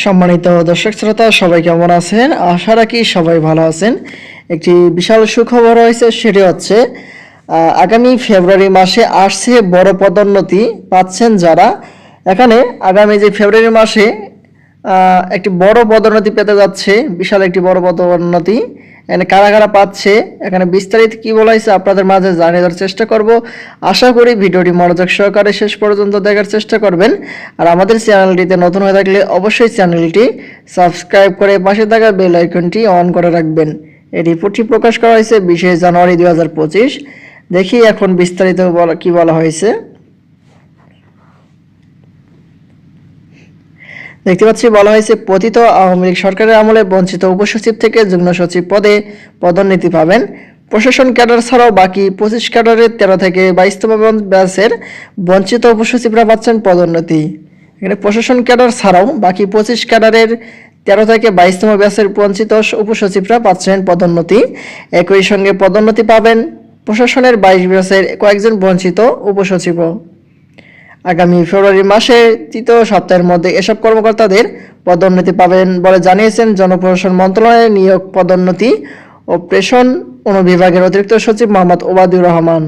সম্মানিত দর্শক শ্রোতা, সবাই কেমন আছেন? আশা রাখি সবাই ভালো আছেন। একটি বিশাল সুখবর হয়েছে সেটি হচ্ছে আগামী ফেব্রুয়ারি মাসে আসছে বড় পদোন্নতি পাচ্ছেন যারা। এখানে আগামী যে ফেব্রুয়ারি মাসে একটি বড় পদোন্নতি পেতে যাচ্ছে, বিশাল একটি বড় পদোন্নতি। এখানে কারা কারা পাচ্ছে, এখানে বিস্তারিত কি বলা হয়েছে আপনাদের মাঝে জানিয়ে দেওয়ার চেষ্টা করব। আশা করি ভিডিওটি মনোযোগ সহকারে শেষ পর্যন্ত দেখার চেষ্টা করবেন। আর আমাদের চ্যানেলটিতে নতুন হয়ে থাকলে অবশ্যই চ্যানেলটি সাবস্ক্রাইব করে পাশে থাকা বেল আইকনটি অন করে রাখবেন। এই রিপোর্টটি প্রকাশ করা হয়েছে বিশে জানুয়ারি দু হাজার পঁচিশ। দেখি এখন বিস্তারিত বলা কি বলা হয়েছে। দেখতে পাচ্ছি, বলা হয়েছে পতিত আওয়ামী লীগ সরকারের আমলে বঞ্চিত উপসচিব থেকে যুগ্ম সচিব পদে পদোন্নতি পাবেন। প্রশাসন ক্যাডার ছাড়াও বাকি পঁচিশ ক্যাডারের তেরো থেকে বাইশতম ব্যাচের বঞ্চিত উপসচিবরা পাচ্ছেন পদোন্নতি। এখানে প্রশাসন ক্যাডার ছাড়াও বাকি পঁচিশ ক্যাডারের তেরো থেকে বাইশতম ব্যাচের বঞ্চিত উপসচিবরা পাচ্ছেন পদোন্নতি। একই সঙ্গে পদোন্নতি পাবেন প্রশাসনের বাইশ ব্যাচের কয়েকজন বঞ্চিত উপসচিবও। আগামী ফেব্রুয়ারি মাসে তৃতীয় সপ্তাহের মধ্যে এসব কর্মকর্তাদের পদোন্নতি পাবেন বলে জানিয়েছেন জনপ্রশাসন মন্ত্রণালয়ের নিয়োগ পদোন্নতি ও প্রেষণ অনুবিভাগের অতিরিক্ত সচিব মোহাম্মদ ওবাদুর রহমান।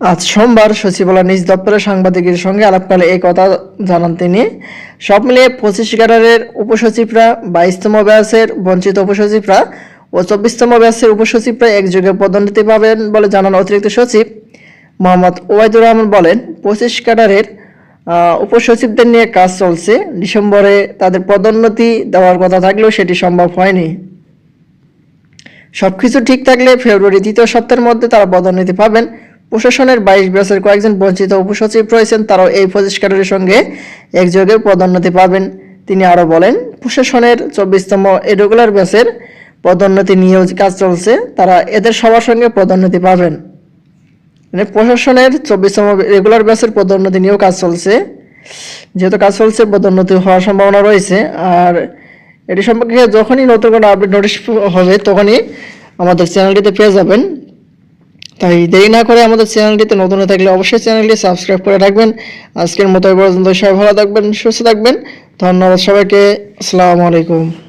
আজ সোমবার সচিবালয় নিজ দপ্তরের সাংবাদিকের সঙ্গে আলাপকালে এই কথা জানান তিনি। সব মিলিয়ে পঁচিশ গ্যাডারের উপসচিবরা, বাইশতম ব্যাসের বঞ্চিত উপসচিবরা ও চব্বিশতম ব্যাসের উপসচিবরা একযোগে পদোন্নতি পাবেন বলে জানান অতিরিক্ত সচিব। মোহাম্মদ ওবায়দুর রহমান বলেন, পঁচিশ ক্যাডারের উপসচিবদের নিয়ে কাজ চলছে। ডিসেম্বরে তাদের পদোন্নতি দেওয়ার কথা থাকলেও সেটি সম্ভব হয়নি। সব কিছু ঠিক থাকলে ফেব্রুয়ারি দ্বিতীয় সপ্তাহের মধ্যে তারা পদোন্নতি পাবেন। প্রশাসনের বাইশ ব্যাচের কয়েকজন বঞ্চিত উপসচিব রয়েছেন, তারাও এই পঁচিশ ক্যাডারের সঙ্গে একযোগে পদোন্নতি পাবেন। তিনি আরও বলেন, প্রশাসনের চব্বিশতম রেগুলার ব্যাচের পদোন্নতি নিয়েও কাজ চলছে, তারা এদের সবার সঙ্গে পদোন্নতি পাবেন। মানে প্রশাসনের চব্বিশতম রেগুলার ব্যাচের পদোন্নতি নিয়েও কাজ চলছে। যেহেতু কাজ চলছে, পদোন্নতি হওয়ার সম্ভাবনা রয়েছে। আর এটি সম্পর্কে যখনই নতুন কোনো আপডেট নোটিশ হবে, তখনই আমাদের চ্যানেলটিতে পেয়ে যাবেন। তাই দেরি না করে আমাদের চ্যানেলটিতে নতুন হয়ে থাকলে অবশ্যই চ্যানেলটি সাবস্ক্রাইব করে রাখবেন। আজকের মতো পর্যন্ত সবাই ভালো থাকবেন, সুস্থ থাকবেন। ধন্যবাদ সবাইকে। আসসালামু আলাইকুম।